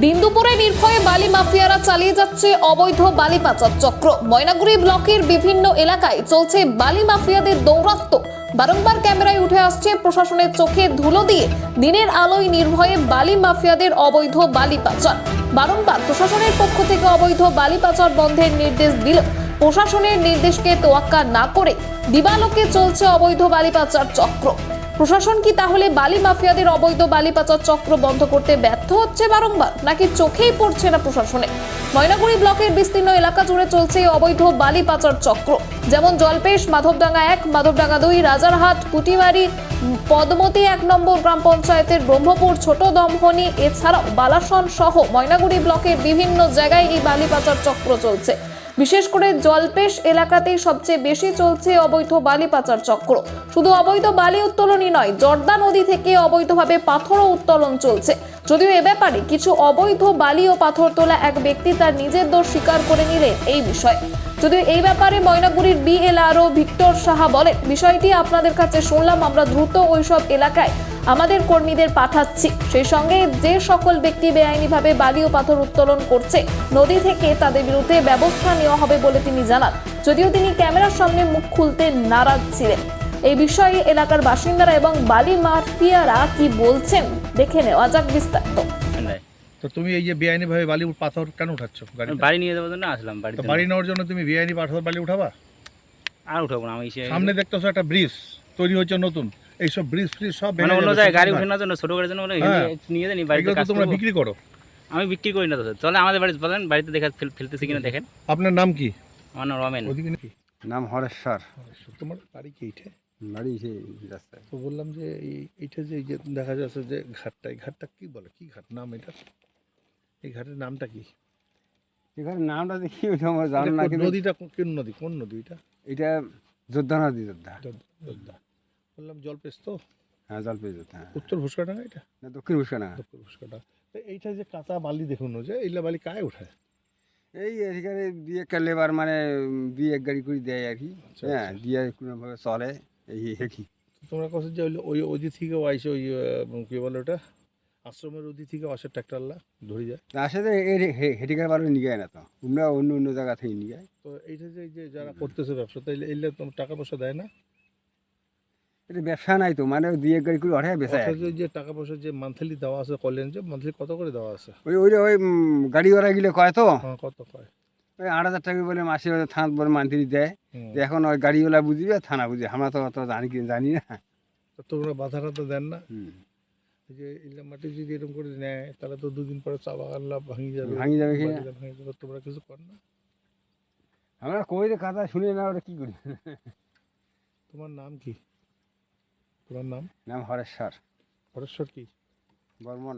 দিন দুপুরে নির্ভয়ে বালি মাফিয়ারা চালিয়ে যাচ্ছে অবৈধ বালি পাচার চক্র। ময়নাগুড়ি ব্লকের বিভিন্ন এলাকায় চলছে বালি মাফিয়াদের দৌরাত্ম্য। বারংবার ক্যামেরায় উঠে আসছে প্রশাসনের চোখে ধুলো দিয়ে দিনের আলোয় নির্ভয়ে বালি মাফিয়াদের অবৈধ বালি পাচার। বারংবার প্রশাসনের পক্ষ থেকে অবৈধ বালি পাচার বন্ধের নির্দেশ দিল। প্রশাসনের নির্দেশকে তোয়াক্কা না করে দিবালোকে চলছে অবৈধ বালি পাচার চক্র। প্রশাসন কি তাহলে বালি মাফিয়াদের অবৈধ বালি পাচার চক্র বন্ধ করতে ব্যর্থ হচ্ছে বারংবার নাকি চোখেই পড়ছে না প্রশাসনে? ময়নাগুড়ি ব্লকের বিস্তীর্ণ এলাকা জুড়ে চলছে অবৈধ বালি পাচার চক্র। যেমন জলপেশ মাধবডাঙ্গা এক মাধবডাঙ্গা দুই রাজারহাট পুটিমারি উম, পদ্মতী এক নম্বর গ্রাম পঞ্চায়েতের ব্রহ্মপুর ছোট দমহনি এছাড়াও বালাসন সহ ময়নাগুড়ি ব্লকের বিভিন্ন জায়গায় এই বালি পাচার চক্র চলছে। বিশেষ করে জলপেশ এলাকাতেই সবচেয়ে বেশি চলছে অবৈধ বালি পাচার চক্র। শুধু অবৈধ বালি উত্তোলনই নয়, জর্দা নদী থেকে অবৈধভাবে পাথরও উত্তোলন চলছে। যদিও এ ব্যাপারে কিছু অবৈধ বালি ও পাথর তোলা এক ব্যক্তি তার নিজের দোষ স্বীকার করে নিলেন এই বিষয়ে। যদিও এই ব্যাপারে ময়নাগুড়ির বিএলআরও ভিক্টর সাহা বলেন, বিষয়টি আপনাদের কাছে শুনলাম, আমরা দ্রুত ওইসব এলাকায় আমাদের কর্মীদের পাঠাচ্ছি। সেই সঙ্গে যে সকল ব্যক্তি বেআইনিভাবে বালি ও পাথর উত্তোলন করছে, নদী থেকে তাদের বিরুদ্ধে ব্যবস্থা নেওয়া হবে বলে তিনি জানান। যদিও তিনি ক্যামেরার সামনে মুখ খুলতে নারাজ ছিলেন। এই বিষয়ে এলাকার বাসিন্দারা এবং বালি মাফিয়ারা কি বলছেন, দেখে নেওয়া যাক বিস্তারিত। তো তুমি এই যে বেআইনি ভাবে বালি পাথর কেন উঠাচ্ছ গাড়ি বাড়ি নিয়ে যাওয়ার জন্য আসলাম বাড়িতে। তো বাড়ি নেওয়ার জন্য তুমি বেআইনি পাথর বালি উঠাবা? আর উঠাবো না আমি সামনে দেখতেছো একটা ব্রিজ তৈরি হচ্ছে নতুন। এইসব ব্রিজ ফ্রিজ সব মানে অন্য জায়গায় গাড়ি উঠানোর জন্য ছোট গাড়ির জন্য বলে হ্যাঁ। নিয়ে জানি বাড়িতে কাজ তোমরা বিক্রি করো। আমি বিক্রি করি না তো। স্যার। চলে আমাদের বাড়িতে বলেন বাড়িতে দেখা ফেলতেছি কিনা দেখেন। আপনার নাম কি? আমার নাম রমেন। ওদিকে নাকি? নাম হরেশ্বর। তোমার বাড়ি কি এইটা? বাড়ি সেই রাস্তায়। তো বললাম যে এইটা যে যে দেখা যাচ্ছে যে ঘাটটা এই ঘাটটা কি বলে? কি ঘাট? নাম এটা? এই ঘাটের নামটা কি? এখানে নামটা দেখি আমার জানো না কিন্তু নদীটা কোন- নদী কোন নদী এটা? এটা যোদ্ধা নদী যোদ্ধা। যোদ্ধা-। বললাম জলপেশ তো? হ্যাঁ জলপাই যোদ্ধা হ্যাঁ। উত্তর ভুসকাডাঙ্গা এটা? না দক্ষিণ ভূষণা দক্ষিণ ভুসকাডাঙ্গা তো এইটা যে কাঁচা বালি দেখুন যে এইলা বালি কায় উঠায় এই এখানে একটা লেবার মানে দুই এক গাড়ি করে দেয় আর কি। আচ্ছা, হ্যাঁ আচ্ছা। দিয়ে কোনোভাবে চলে এই কি। তোমরা কাছে যে ওই- ওই ওদি থেকেও আইসে ওই কি বলে ওটা? আশ্রমের ওদি থেকে আসে ট্রাক্টারলা ধরে যায়। আসে তো এই হেটিকার বারো নিয়ে যায় না তো? তোমরা অন্য অন্য জায়গা থেকে নিয়ে যায়? তো এইটা যে যে যারা করতেছে ব্যবসা তাইলে এইলে তোমার টাকা পয়সা দেয় না। এটা ব্যবসা নাই তো মানে দুই এক গাড়ি করে কি। ওই যে টাকা পয়সা যে মান্থলি দেওয়া আছে কল্যাণ যে মান্থলি কত করে দেওয়া আছে? ওই ওই ওই গাড়িওয়ালা গিলে কয় তো? হ্যাঁ কত কয়? ওই আট হাজার টাকা বলে মাসে থানা বলে মান্থলি দেয়। এখন ওই গাড়িওয়ালা বুঝবে থানা বুঝবে আমরা তো অত জানি জানি না। তো তোমরা বাধা টাধা দেন না। এই যে ইল্লা মাটি যদি এরকম করে নেয় তাহলে তো দুদিন পরে চা বাগান ভাঙি যাবে। ভাঙি যাবে কি? ভাঙি যাবে তোমরা কিছু কর না। আমরা কই রে কথা শুনে না ওরা কি করি? তোমার নাম কি? তোমার নাম? নাম হরেশ্বর। হরেশ্বর কি? বর্মন